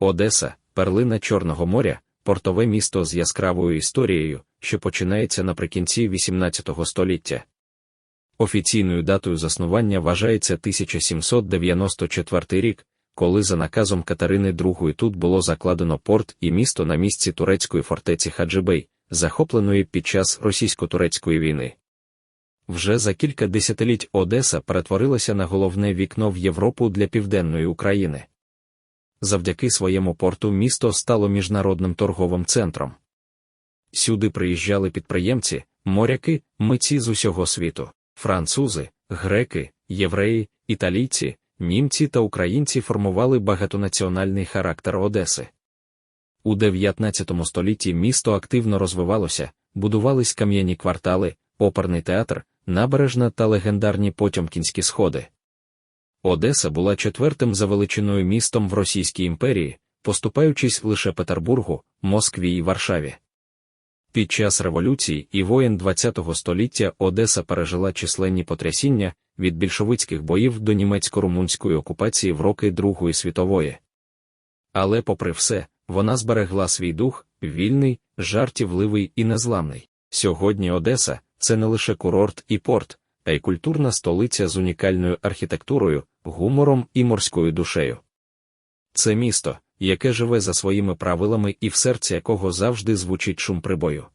Одеса, перлина Чорного моря, портове місто з яскравою історією, що починається наприкінці XVIII століття. Офіційною датою заснування вважається 1794 рік, коли за наказом Катерини II тут було закладено порт і місто на місці турецької фортеці Хаджибей, захопленої під час російсько-турецької війни. Вже за кілька десятиліть Одеса перетворилася на головне вікно в Європу для південної України. Завдяки своєму порту місто стало міжнародним торговим центром. Сюди приїжджали підприємці, моряки, митці з усього світу, французи, греки, євреї, італійці, німці та українці формували багатонаціональний характер Одеси. У 19 столітті місто активно розвивалося, будувались кам'яні квартали, оперний театр, набережна та легендарні Потьомкінські сходи. Одеса була четвертим за величиною містом в Російській імперії, поступаючись лише Петербургу, Москві і Варшаві. Під час революції і воєн ХХ століття Одеса пережила численні потрясіння від більшовицьких боїв до німецько-румунської окупації в роки Другої світової. Але, попри все, вона зберегла свій дух, вільний, жартівливий і незламний. Сьогодні Одеса це не лише курорт і порт, а й культурна столиця з унікальною архітектурою, гумором і морською душею. Це місто, яке живе за своїми правилами і в серці якого завжди звучить шум прибою.